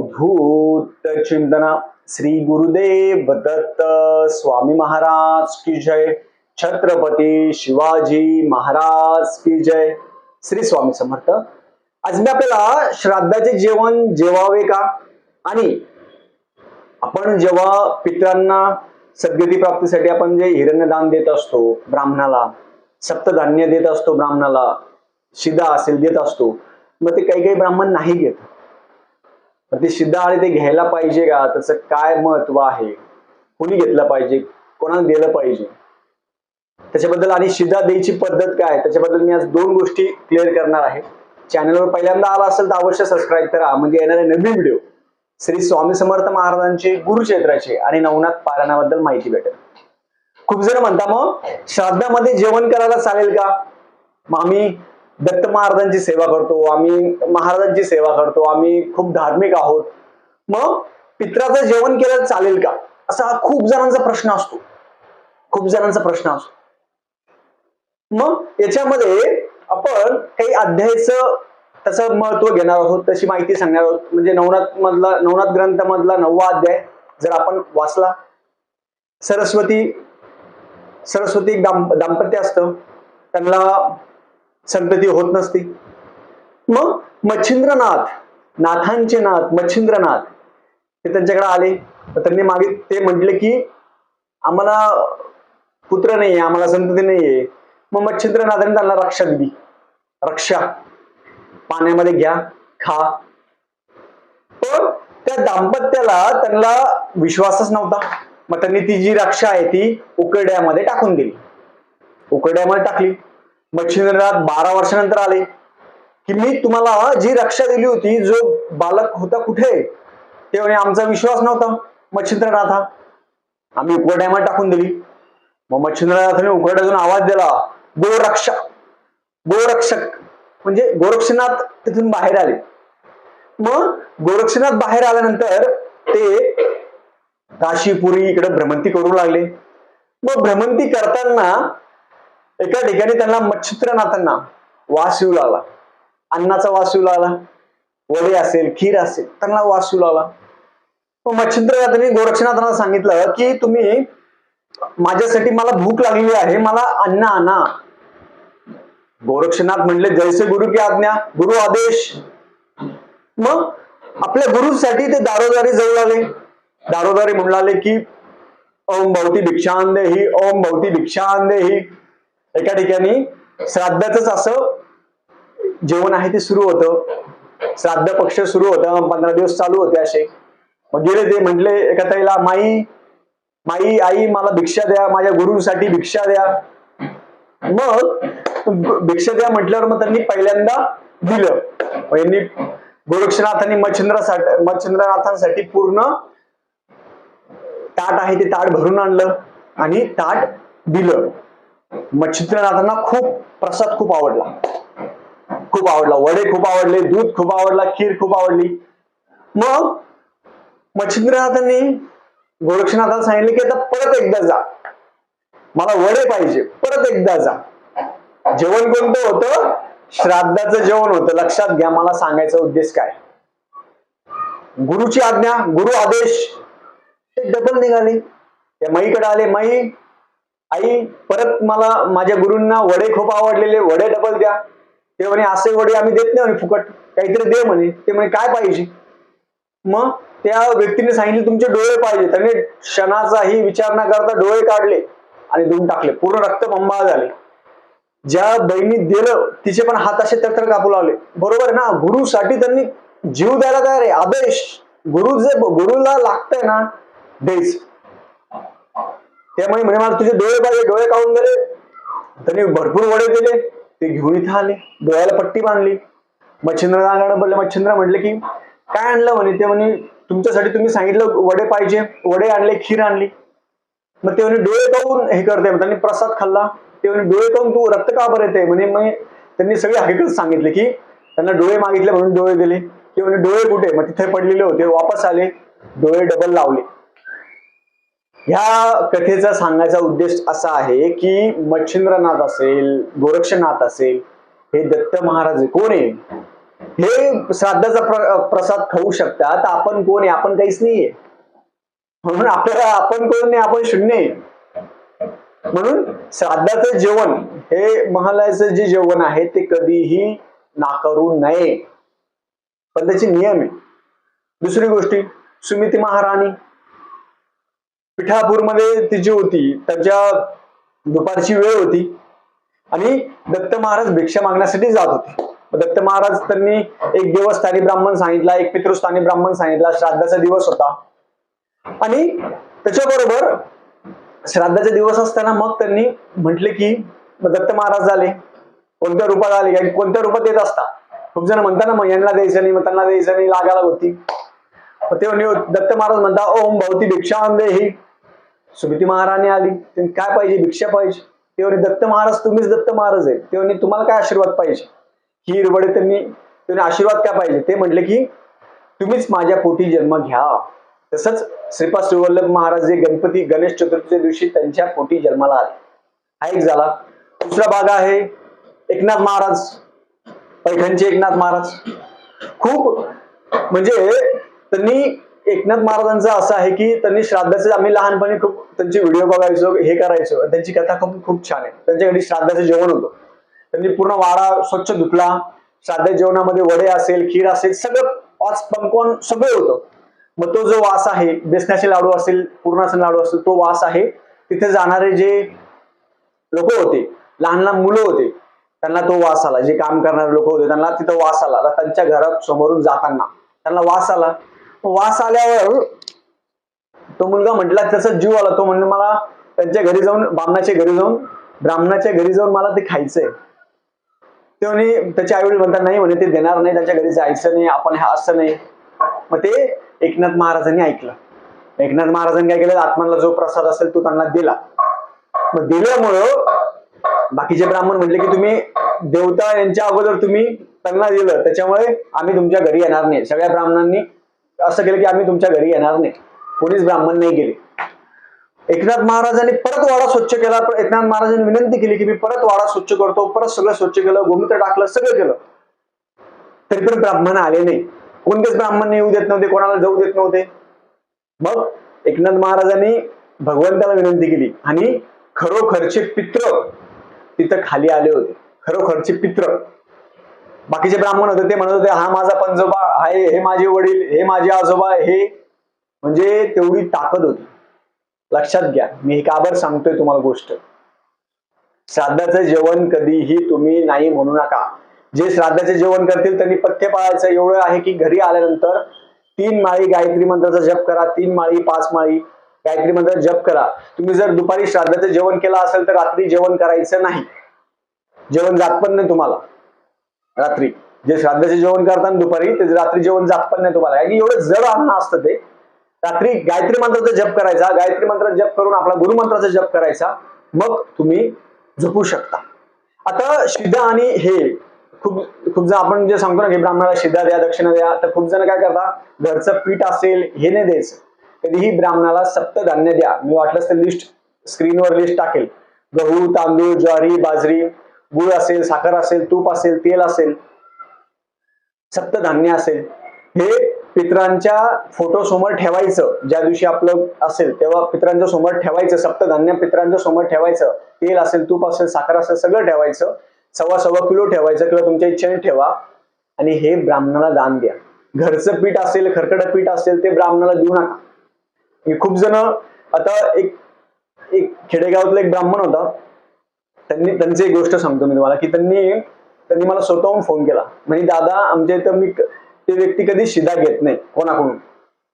अवधूत चिंतना। श्री गुरुदेव दत्त स्वामी महाराज की जय। छत्रपती शिवाजी महाराज की जय। श्री स्वामी समर्थ। आज मी आपल्याला श्राद्धाचे जेवण जेवावे का? आणि आपण जेव्हा पितरांना सद्गती प्राप्तीसाठी आपण जे हिरण्यदान देत असतो ब्राह्मणाला सप्तधान्य देत असतो ब्राह्मणाला शिदा असेल देत असतो मग ते काही काही ब्राह्मण नाही घेत. मग ते शिदा ते घ्यायला पाहिजे का? त्याचं काय महत्त्व आहे? कोणी घेतलं पाहिजे? कोणाला दिलं पाहिजे? त्याच्याबद्दल आणि शिदा द्यायची पद्धत काय? त्याच्याबद्दल मी आज दोन गोष्टी क्लिअर करणार आहे. चॅनलवर पहिल्यांदा आला असेल तर अवश्य सबस्क्राईब करा. म्हणजे येणारे नवीन व्हिडिओ श्री स्वामी समर्थ महाराजांचे गुरुक्षेत्राचे आणि नवनाथ पारायणाबद्दल माहिती भेटेल. खूप जण म्हणता मग श्राद्धामध्ये जेवण करायला चालेल का? मग आम्ही दत्त महाराजांची सेवा करतो आम्ही महाराजांची सेवा करतो आम्ही खूप धार्मिक आहोत. मग पित्राचं जेवण केलं चालेल का? असा हा खूप जणांचा प्रश्न असतो. खूप जणांचा प्रश्न असतो. मग याच्यामध्ये आपण काही अध्यायाचं त्याचं महत्त्व घेणार आहोत तशी माहिती सांगणार आहोत. म्हणजे नवनाथ मधला नवनाथ ग्रंथामधला नववा अध्याय जर आपण वाचला. सरस्वती सरस्वती दाम दाम्पत्य असतं. त्यांना संतती होत नसती. मग मच्छिंद्रनाथ नाथांचे नाथ मच्छिंद्रनाथ ते त्यांच्याकडे आले. तर त्यांनी मागे ते म्हटले की आम्हाला पुत्र नाहीये आम्हाला संतती नाहीये. मग मच्छिंद्रनाथांनी त्यांना रक्षा दिली. रक्षा. पाण्यामध्ये घ्या खा. पण त्या दाम्पत्याला त्यांना विश्वासच नव्हता. मग त्यांनी ती जी रक्षा आहे ती उकड्यामध्ये टाकून दिली. उकड्यामध्ये टाकली. मच्छिंद्रनाथ बारा वर्षानंतर आले. की मी तुम्हाला जी रक्षा दिली होती जो बालक होता कुठे ते म्हणे आमचा विश्वास नव्हता. मच्छिंद्रनाथा आम्ही उकड्यामध्ये टाकून दिली. मग मच्छिंद्रनाथाने उकड्यातून आवाज दिला गोरक्षा गोरक्षक. म्हणजे गोरक्षनाथ तिथून बाहेर आले. मग गोरक्षनाथ बाहेर आल्यानंतर ते काशीपुरी इकडे भ्रमंती करू लागले. मग भ्रमंती करताना एका ठिकाणी त्यांना मच्छित्रनाथांना वास येऊ लागला. अन्नाचा वास येऊ लागला. वडे असेल खीर असेल त्यांना वास येऊ लागला. मच्छिंद्रनाथांनी गोरक्षनाथांना सांगितलं की तुम्ही माझ्यासाठी मला भूक लागलेली आहे मला अन्न आणा. गोरक्षनाथ म्हणले जैसे गुरु की आज्ञा गुरु आदेश. मग आपल्या गुरुसाठी ते दारोदारी जवळ लागले. दारोदारी म्हणू की ओम भवती भिक्षान ही ओम भवती भिक्षान ही एका ठिकाणी श्राद्धाच असं जेवण आहे ते सुरू होतं. श्राद्ध पक्ष सुरू होतं पंधरा दिवस चालू होते असे. मग गेले ते म्हटले एका ताईला माई माई आई मला भिक्षा द्या माझ्या गुरुसाठी भिक्षा द्या. मग भिक्षा द्या म्हटल्यावर मग त्यांनी पहिल्यांदा दिलं. यांनी गोरक्षनाथांनी मच्छिंद्रासाठी मच्छिंद्रनाथांसाठी पूर्ण ताट आहे ते ताट भरून आणलं आणि ताट दिलं. मच्छिंद्रनाथांना खूप प्रसाद खूप आवडला. खूप आवडला. वडे खूप आवडले दूध खूप आवडला खीर खूप आवडली. मग मच्छिंद्रनाथांनी गोरक्षनाथाला सांगितले की आता परत एकदा जा. मला वडे पाहिजे परत एकदा जा. जेवण कोणतं होतं? श्राद्धाचं जेवण होतं. लक्षात घ्या मला सांगायचा उद्देश काय? गुरुची आज्ञा गुरु आदेश. ते डबल निघाले. त्या मईकडे आले मई आई परत मला माझ्या गुरूंना वडे खूप आवडलेले वडे डबल द्या. ते म्हणे असे वडे आम्ही देत नाही म्हणे फुकट. काहीतरी दे म्हणे. ते म्हणे काय पाहिजे? मग त्या व्यक्तीने सांगितले तुमचे डोळे पाहिजे. त्याने क्षणाचाही विचार न करता डोळे काढले आणि देऊन टाकले. पूर्ण रक्तबंबाळ झाले. ज्या बहिणी दिलं तिचे पण हात असे तर कापू लावले बरोबर ना? गुरुसाठी त्यांनी जीव द्यायला तयार आहे. आदेश गुरु जे गुरुला लागतंय ना द्यायच त्यामुळे म्हणे मला तुझे डोळे पाहिजे डोळे काढून दिले त्यांनी भरपूर वडे दिले ते घेऊन इथं आले. डोळ्याला पट्टी बांधली. मच्छिंद्रनाथांकडे बोलले मच्छिंद्र म्हटले की काय आणलं? म्हणे ते म्हणे तुमच्यासाठी तुम्ही सांगितलं वडे पाहिजे. वडे आणले खीर आणली. मग ते म्हणे डोळे काऊन हे करते? त्यांनी प्रसाद खाल्ला. ते म्हणे डोळे काऊन तू रक्त का बरं येते म्हणे मग त्यांनी सगळी हकीकत सांगितले की त्यांना डोळे मागितले म्हणून डोळे दिले. ते म्हणे डोळे कुठे? मग तिथे पडलेले होते. वापस आले. डोळे डबल लावले. ह्या कथेचा सांगायचा उद्देश असा आहे की मच्छिंद्रनाथ असेल गोरक्षनाथ असेल हे दत्त महाराज कोण आहे? हे श्राद्धाचा प्र, प्रसाद खाऊ शकतात. आपण कोण आहे? आपण काहीच नाहीये. म्हणून आपल्याला आपण कोण नाही? आपण शून्य आहे. म्हणून श्राद्धाचं जेवण हे महालयाचं जे जेवण आहे ते कधीही नाकारू नये. पण त्याचे नियम आहे. दुसरी गोष्टी सुमिती महाराणी. पिठापूरमध्ये ती जी होती त्यांच्या दुपारची वेळ होती. आणि दत्त महाराज भिक्षा मागण्यासाठी जात होते. दत्त महाराज त्यांनी एक देवस्थानी ब्राह्मण सांगितला एक पितृस्थानी ब्राह्मण सांगितला श्राद्धाचा दिवस होता. आणि त्याच्याबरोबर श्राद्धाचा दिवस असताना मग त्यांनी म्हटले की दत्त महाराज झाले. कोणत्या रूपात आले? कारण कोणत्या रूपात येत असता? खूप जण म्हणता ना मग यांना द्यायचं नाही मग त्यांना द्यायचं नाही लागायला होती. ते दत्त महाराज म्हणता ओम भवती भिक्षा ही सुमिती महाराणी आली. त्यांनी काय पाहिजे? भिक्षा पाहिजे. तेव्हा दत्त महाराज तुम्हीच दत्त महाराज आहे. तेव्हा तुम्हाला काय आशीर्वाद पाहिजे? ही हिरवडे त्यांनी त्यांनी आशीर्वाद काय पाहिजे? ते म्हटले की तुम्हीच माझ्या पोटी जन्म घ्या. तसंच श्रीपाद श्रीवल्लभ महाराज जे गणपती गणेश चतुर्थीच्या दिवशी त्यांच्या पोटी जन्माला आले. हा एक झाला. दुसरा भाग आहे एकनाथ महाराज पैठणचे एकनाथ महाराज. खूप म्हणजे त्यांनी एकनाथ महाराजांचं असं आहे की त्यांनी श्राद्धाचे आम्ही लहानपणी खूप त्यांचे व्हिडिओ बघायचो हे करायचो. त्यांची कथा खूप खूप छान आहे. त्यांच्या घरी श्राद्धाचं जेवण होतं. त्यांनी पूर्ण वाडा स्वच्छ धुतला. श्राद्ध जेवणामध्ये वडे असेल खीर असेल सगळं पाच पंकवान सगळं होतं. मग तो जो वास आहे बेसनाचे लाडू असेल पूर्णाचे लाडू असेल तो वास आहे. तिथे जाणारे जे लोक होते लहान लहान मुलं होते त्यांना तो वास आला. जे काम करणारे लोक होते त्यांना तिथं वास आला. त्यांच्या घरात समोरून जाताना त्यांना वास आला. वास आल्यावर तो मुलगा म्हटला त्याचा जीव आला. तो म्हणजे मला त्यांच्या घरी जाऊन ब्राह्मणाच्या घरी जाऊन ब्राह्मणाच्या घरी जाऊन मला ते खायचंय. ते म्हणे त्याचे आई वडील म्हणतात नाही म्हणे ते देणार नाही त्याच्या घरी जायचं नाही आपण हे असं नाही. मग ते एकनाथ महाराजांनी ऐकलं. एकनाथ महाराजांनी काय केलं? आत्माला जो प्रसाद असेल तो त्यांना दिला. मग दिल्यामुळं बाकीचे ब्राह्मण म्हटले की तुम्ही देवता यांच्या अगोदर तुम्ही त्यांना दिलं त्याच्यामुळे आम्ही तुमच्या घरी येणार नाही. सगळ्या ब्राह्मणांनी असं केलं की आम्ही तुमच्या घरी येणार नाही. कोणीच ब्राह्मण नाही गेले. एकनाथ महाराजांनी परत वाडा स्वच्छ केला. एकनाथ महाराजांनी विनंती केली की मी परत वाडा स्वच्छ करतो परत सगळं स्वच्छ केलं गोमूत्र टाकलं सगळं केलं. तरी पण ब्राह्मण आले नाही. कोणतेच ब्राह्मण येऊ देत नव्हते कोणाला जाऊ देत नव्हते? मग एकनाथ महाराजांनी भगवंताला विनंती केली आणि खरोखरचे पित्र तिथं खाली आले होते. खरोखरचे पित्र. बाकीचे ब्राह्मण होते ते म्हणत होते हा माझा पंजोबा आहे हे माझे वडील हे माझे आजोबा हे म्हणजे तेवढी ताकद होती. लक्षात घ्या मी हे काबर सांगतोय तुम्हाला गोष्ट? श्राद्धाचं जेवण कधीही तुम्ही नाही म्हणू नका. जे श्राद्धाचे जेवण करतील त्यांनी पथ्य पाळायचं. एवढं आहे की घरी आल्यानंतर तीन माळी गायत्री मंत्राचा जप करा तीन माळी पाच माळी गायत्री मंत्र जप करा. तुम्ही जर दुपारी श्राद्धाचं जेवण केलं असेल तर रात्री जेवण करायचं नाही. जेवण जात पण नाही तुम्हाला. रात्री. जे श्राद्धाचे जेवण करताना दुपारी ते रात्री जेवण जात पण नाही तुम्हाला. की एवढं जड अन्न असतं ते. रात्री गायत्री मंत्राचा जप करायचा. गायत्री मंत्र जप करून आपला गुरुमंत्राचा जप करायचा. मग तुम्ही झोपू शकता. आता शिदा आणि हे खूप खूप जण आपण जे सांगतो ना की ब्राह्मणाला शिदा द्या दक्षिणा द्या तर खूप जण काय करतात? घरचं पीठ असेल हे नाही द्यायचं. कधीही ब्राह्मणाला सप्तधान्य द्या. मी वाटलंच तर लिस्ट स्क्रीनवर लिस्ट टाकेल. गहू तांदूळ ज्वारी बाजरी गुळ असेल साखर असेल तूप असेल तेल असेल सप्तधान्य असेल हे पित्रांच्या फोटो समोर ठेवायचं. ज्या दिवशी आपलं असेल तेव्हा पित्रांच्या समोर ठेवायचं. सप्तधान्य पित्रांच्या समोर ठेवायचं. तेल असेल तूप असेल साखर असेल सगळं ठेवायचं. सव्वा सव्वा किलो ठेवायचं किंवा तुमच्या इच्छेने ठेवा. आणि हे ब्राह्मणाला दान द्या. घरचं पीठ असेल खरकड पीठ असेल ते ब्राह्मणाला देऊ नका. हे खूप जण आता एक एक खेडेगावातला एक ब्राह्मण होता. त्यांनी त्यांची एक गोष्ट सांगतो मी तुम्हाला की त्यांनी त्यांनी मला स्वतःहून फोन केला. म्हणजे दादा आमच्या इथं मी ते व्यक्ती कधी शिदा घेत नाही कोणाकडून?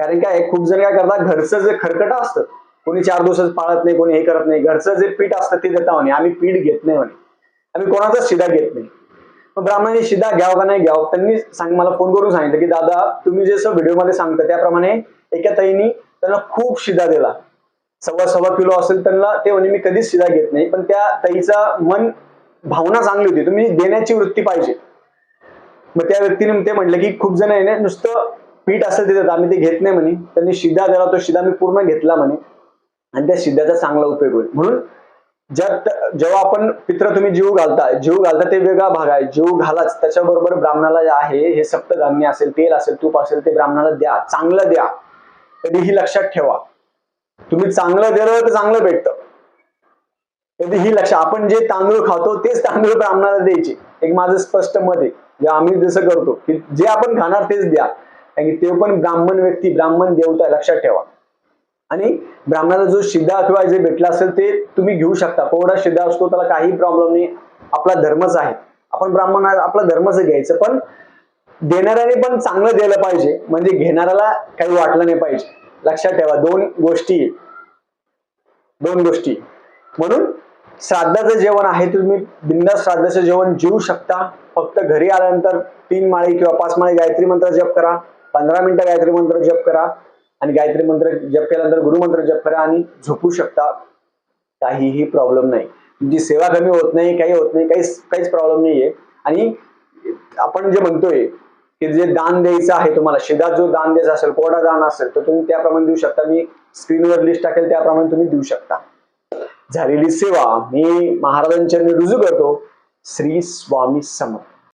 कारण काय खूप जण काय करतात घरचं जे खरकट असतं कोणी चार दिवसाच पाळत नाही कोणी हे करत नाही घरचं जे पीठ असतं ते देता म्हणे आम्ही पीठ घेत नाही म्हणे. आम्ही कोणाचाच शिदा घेत नाही. मग ब्राह्मणाने शिदा घ्यावं का नाही घ्यावं त्यांनी सांग मला फोन करून सांगितलं की दादा तुम्ही जसं व्हिडिओमध्ये सांगता त्याप्रमाणे एका ताईनी त्यांना खूप शिदा दिला. सव्वा सव्वा किलो असेल त्यांना ते म्हणे मी कधीच शिदा घेत नाही. पण त्या ताईचा मन भावना चांगली होती. तुम्ही देण्याची वृत्ती पाहिजे. मग त्या व्यक्तीने ते म्हटलं की खूप जण आहे नुसतं पीठ असेल देतात आम्ही ते घेत नाही म्हणे. त्यांनी शिदा दिला तो शिदा मी पूर्ण घेतला म्हणे. आणि त्या शिद्धाचा चांगला उपयोग होईल. म्हणून ज्यात जेव्हा आपण पित्र तुम्ही जीव घालता जीव घालता ते वेगळा भाग आहे. जीव घालाच. त्याच्याबरोबर ब्राह्मणाला जे आहे हे सप्तधान्य असेल तेल असेल तूप असेल ते ब्राह्मणाला द्या. चांगलं द्या. कधीही लक्षात ठेवा. तुम्ही चांगलं दिलं तर चांगलं भेटतं. म्हणजे कधीही लक्ष आपण जे तांदूळ खातो तेच तांदूळ ब्राह्मणाला द्यायचे. एक माझं स्पष्ट मत आहे. जे आम्ही जसं करतो की जे आपण खाणार तेच द्या. कारण की ते पण ब्राह्मण व्यक्ती ब्राह्मण देवता आहे, लक्षात ठेवा. आणि ब्राह्मणाला जो शिदा किंवा जे भेटला असेल ते तुम्ही घेऊ शकता. कोरडा शिदा असतो त्याला काही प्रॉब्लेम नाही. आपला धर्मच आहे. आपण ब्राह्मण आपला धर्मच घ्यायचं. पण देणाऱ्याने पण चांगलं द्यायला पाहिजे. म्हणजे घेणाऱ्याला काही वाटलं नाही पाहिजे. लक्षात ठेवा दोन गोष्टी. दोन गोष्टी. म्हणून श्राद्धाचं जेवण आहे तुम्ही बिंदास श्राद्धाचं जेवण जेवू शकता. फक्त घरी आल्यानंतर तीन माळी किंवा पाच माळी गायत्री मंत्र जप करा पंधरा मिनिटं गायत्री मंत्र जप करा आणि गायत्री मंत्र जप केल्यानंतर गुरुमंत्र जप करा आणि झोपू शकता. काहीही प्रॉब्लेम नाही. तुमची सेवा कमी होत नाही काही होत नाही काहीच काहीच प्रॉब्लेम नाहीये. आणि आपण जे म्हणतोय की जे दान द्यायचं आहे तुम्हाला शिदा जो दान द्यायचा असेल कोडा दान असेल तर तुम्ही त्याप्रमाणे देऊ शकता. मी स्क्रीनवर लिस्ट टाकेल त्याप्रमाणे तुम्ही देऊ शकता. झालेली सेवा मी महाराजांच्या रुजू करतो. श्री स्वामी समर्थ.